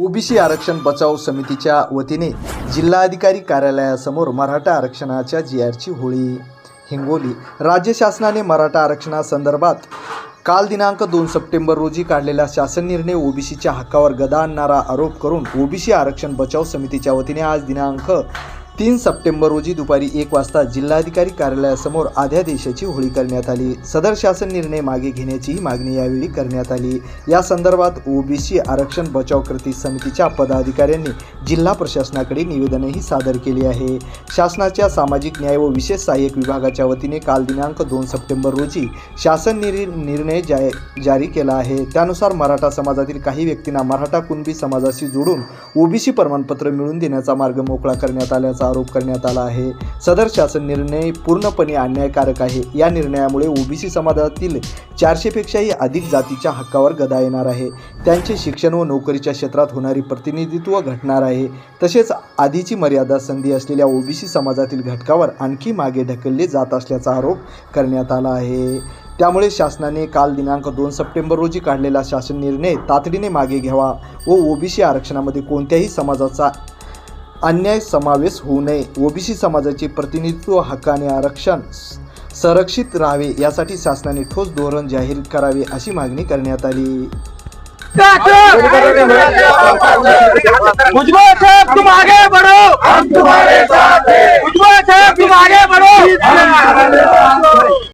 OBC आरक्षण बचाव समितीच्या वतीने जिल्हाधिकारी कार्यालयासमोर मराठा आरक्षणाच्या जी आरची होळी हिंगोली. राज्य शासनाने मराठा आरक्षणासंदर्भात काल दिनांक दोन सप्टेंबर रोजी काढलेला शासन निर्णय ओबीसीच्या हक्कावर गदा आणणारा आरोप करून ओबीसी आरक्षण बचाव समितीच्या वतीने आज दिनांक तीन सप्टेंबर रोजी दुपारी एक वाजता जिल्हाधिकारी कार्यालयासमोर अध्यादेशाची होळी करण्यात आली. सदर शासन निर्णय मागे घेण्याचीही मागणी यावेळी करण्यात आली. या संदर्भात ओबीसी आरक्षण बचाव कृती समितीच्या पदाधिकाऱ्यांनी जिल्हा प्रशासनाकडे निवेदनही सादर केले आहे. शासनाच्या सामाजिक न्याय व विशेष सहाय्यक विभागाच्या वतीने काल दिनांक दोन सप्टेंबर रोजी शासन निर निर्णय जाय जारी केला आहे. त्यानुसार मराठा समाजातील काही व्यक्तींना मराठा कुणबी समाजाशी जोडून ओबीसी प्रमाणपत्र मिळवून देण्याचा मार्ग मोकळा करण्यात आल्याचा आरोप करण्यात आला आहे. सदर शासन निर्णय पूर्णपणे अन्यायकारक आहे. या निर्णयामुळे ओबीसी समाजातील चारशेपेक्षाही अधिक जातीच्या हक्कावर गदा येणार आहे. त्यांचे शिक्षण व नोकरीच्या क्षेत्रात होणारी प्रतिनिधित्व घटणार आहे. तसेच आधीची मर्यादा संधी असलेल्या ओबीसी समाजातील घटकावर आणखी मागे ढकलले जात असल्याचा आरोप करण्यात आला आहे. त्यामुळे शासनाने काल दिनांक दोन सप्टेंबर रोजी काढलेला शासन निर्णय तातडीने मागे घ्यावा व ओबीसी आरक्षणामध्ये कोणत्याही समाजाचा अन्याय समावेश होऊ नये. ओबीसी समाजाचे प्रतिनिधित्व हक्काने आरक्षण संरक्षित राहावे यासाठी शासनाने ठोस धोरण जाहीर करावे अशी मागणी करण्यात आली. तुम आगे बढ़ो